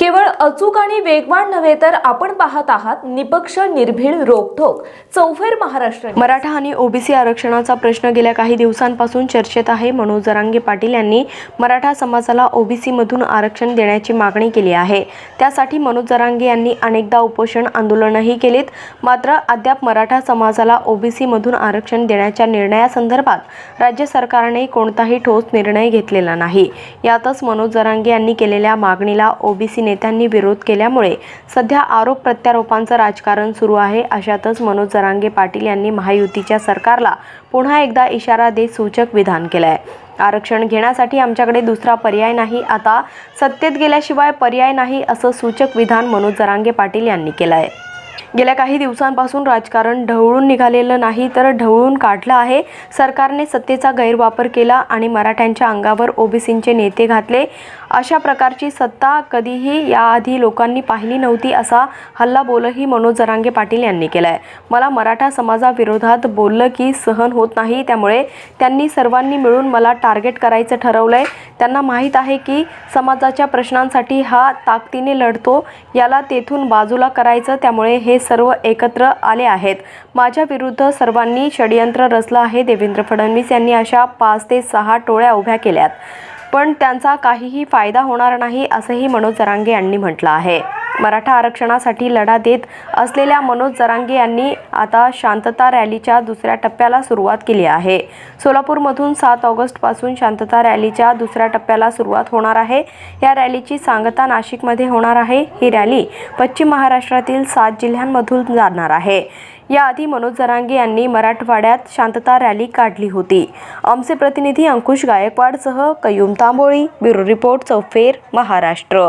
केवळ अचूक आणि वेगवान नव्हे तर आपण पाहत आहात निपक्ष निर्भीड रोखोक चौफेर महाराष्ट्र मराठा आणि ओबीसी आरक्षणाचा प्रश्न गेल्या काही दिवसांपासून चर्चेत आहे. मनोज जरांगे पाटील यांनी मराठा समाजाला ओबीसी मधून आरक्षण देण्याची मागणी केली आहे. त्यासाठी मनोज जरांगे यांनी अनेकदा उपोषण आंदोलनही केलीत. मात्र अद्याप मराठा समाजाला ओबीसी मधून आरक्षण देण्याच्या निर्णयासंदर्भात राज्य सरकारने कोणताही ठोस निर्णय घेतलेला नाही. यातच मनोज जरांगे यांनी केलेल्या मागणीला ओबीसी नेत्यांनी विरोध केल्यामुळे सध्या आरोप प्रत्यारोपांचं राजकारण सुरू आहे. अशातच मनोज जरांगे पाटील यांनी महायुतीच्या सरकारला पुन्हा एकदा इशारा देत सूचक विधान केलंय. आरक्षण घेण्यासाठी आमच्याकडे दुसरा पर्याय नाही. आता सत्तेत गेल्याशिवाय पर्याय नाही असं सूचक विधान मनोज जरांगे पाटील यांनी केलं आहे गेल्या काही दिवसांपासून राजकारण ढवळून निघालेलं नाही तर ढवळून काढलं आहे. सरकारने सत्तेचा गैरवापर केला आणि मराठ्यांच्या अंगावर ओबीसींचे नेते घातले. अशा प्रकारची सत्ता कधीही याआधी लोकांनी पाहिली नव्हती असा हल्ला बोलही मनोज जरांगे पाटील यांनी केलाय. मला मराठा समाजाविरोधात बोललं की सहन होत नाही त्यामुळे त्यांनी सर्वांनी मिळून मला टार्गेट करायचं ठरवलं आहे त्यांना माहीत आहे की समाजाच्या प्रश्नांसाठी हा ताकदीने लढतो याला तेथून बाजूला करायचं त्यामुळे हे सर्व एकत्र आले आहेत. माझ्याविरुद्ध सर्वांनी षडयंत्र रचलं आहे. देवेंद्र फडणवीस यांनी अशा पाच ते सहा टोळ्या उभ्या केल्यात. पण त्यांचा काहीही फायदा होणार नाही असंही मनोज जरांगे यांनी म्हटलं आहे. मराठा आरक्षणासाठी लढा देत असलेल्या मनोज जरांगे यांनी आता शांतता रॅलीच्या दुसऱ्या टप्प्याला सुरुवात केली आहे. सोलापूरमधून सात ऑगस्टपासून शांतता रॅलीच्या दुसऱ्या टप्प्याला सुरुवात होणार आहे. या रॅलीची सांगता नाशिकमध्ये होणार आहे. ही रॅली पश्चिम महाराष्ट्रातील सात जिल्ह्यांमधून जाणार आहे. याआधी मनोज जरांगे यांनी मराठवाड्यात शांतता रॅली काढली होती. आमचे प्रतिनिधी अंकुश गायकवाडसह कयूम तांबोळी ब्युरो रिपोर्ट चौफेर महाराष्ट्र.